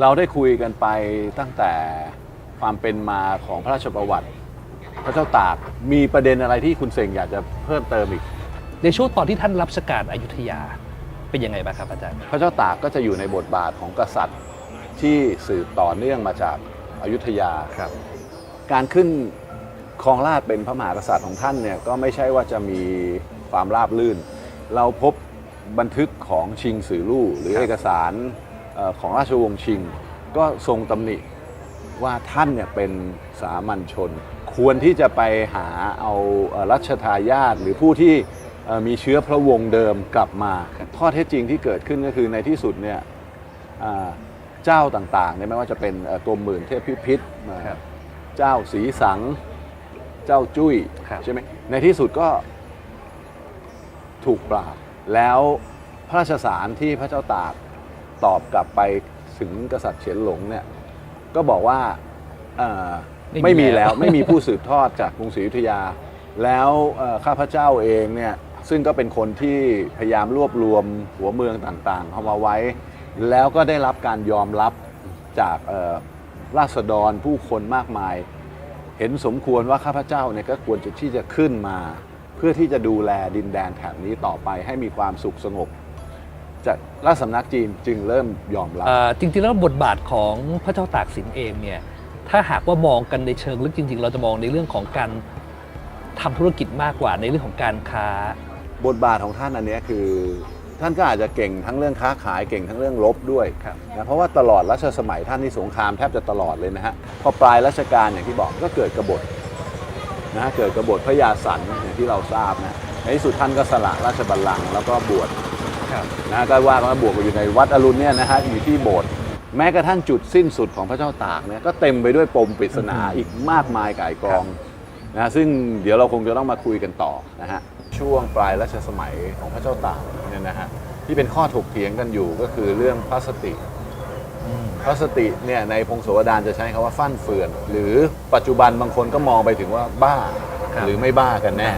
เราได้คุยกันไปตั้งแต่ความเป็นมาของพระราชประวัติ พระเจ้าตากมีประเด็นอะไรที่คุณเสงอยากจะเพิ่มเติมอีก ในช่วงตอนที่ท่านรับราชการอยุธยาเป็นยังไงบ้างครับอาจารย์ พระเจ้าตากก็จะอยู่ในบทบาทของกษัตริย์ที่สืบต่อเนื่องมาจากอายุทยาครับ การขึ้นครองราชย์เป็นพระมหากษัตริย์ของท่านเนี่ยก็ไม่ใช่ว่าจะมีความราบลื่น เราพบบันทึกของชิงสือลู่หรือครับเอกสารเอ่อ ของราชวงศ์ชิง ก็ทรงตำหนิว่าท่านเนี่ยเป็นสามัญชน ควรที่จะไปหาเอาเอ่อรัชทายาทหรือผู้ที่เอ่อมีเชื้อพระวงศ์เดิมกลับมาข้อเท็จจริงที่เกิดขึ้นก็คือในที่สุดเนี่ยอ่าเจ้าต่างๆเนี่ยไม่ว่าจะเป็นเอ่อกรมหมื่นเทพพิพิธเอ่อครับเจ้าสีสัง เจ้าจุ้ยครับใช่ไหมในที่สุดก็ถูกปราบแล้วพระราชสารที่พระเจ้าตาก ตอบกลับไปถึงกษัตริย์เฉียนหลงเนี่ยก็บอกว่าเอ่อไม่มีไม่มีแล้แล้ววไม่มีผู้สืบทอดจากกรุงศรีอยุธยา แล้วเอ่อข้าพเจ้าเองเนี่ยซึ่งก็เป็นคนที่พยายามรวบรวมหัวเมืองต่างๆเข้ามาไว้ แล้วก็ได้รับการยอมรับจากเอ่อราษฎรผู้คนมากมาย เห็นสมควรว่าข้าพเจ้าเนี่ยก็ควรจะที่จะขึ้นมา เพื่อที่จะดูแลดินแดนแถบนี้ต่อไปให้มีความสุขสงบ จากราชสำนักจีนจึงเริ่มยอมรับเอ่อจริงๆแล้วบทบาทของพระเจ้าตากสินเองเนี่ยถ้าหากว่ามองกันในเชิงลึกจริง ๆ เราจะมองในเรื่องของการทำธุรกิจมากกว่าในเรื่องของการค้า บทบาทของท่านอันเนี้ยคือ ท่านก็อาจจะเก่งทั้งเรื่องค้าขายเก่งทั้งเรื่องรบด้วยครับนะเพราะว่าตลอดรัชสมัยท่านที่สงครามแทบจะตลอดเลยนะฮะพอปลายรัชกาลอย่างที่บอกก็เกิดกบฏนะฮะเกิดกบฏพระยาสันอย่างที่เราทราบนะในที่สุดท่านก็สละราชบัลลังก์แล้วก็บวชครับ นะก็ว่ากันว่าบวชอยู่ในวัดอรุณเนี่ยนะฮะอยู่ที่โบสถ์แม้กระทั่งจุดสิ้นสุดของพระเจ้าตากเนี่ยก็เต็มไปด้วยปมปริศนาอือฮึอีกมากมายก่ายกองนะซึ่งเดี๋ยวเราคงจะต้องมาคุยกันต่อนะฮะช่วงปลายรัชสมัยของพระเจ้าตากเนี่ยนะฮะที่เป็นข้อถกเถียงกันอยู่ก็คือเรื่องพลาสติกพลาสติเนี่ยในพงศาวดารจะใช้คำว่าฟั่นเฟือน หรือปัจจุบันบางคนก็มองไปถึงว่าบ้าครับหรือไม่บ้ากันแน่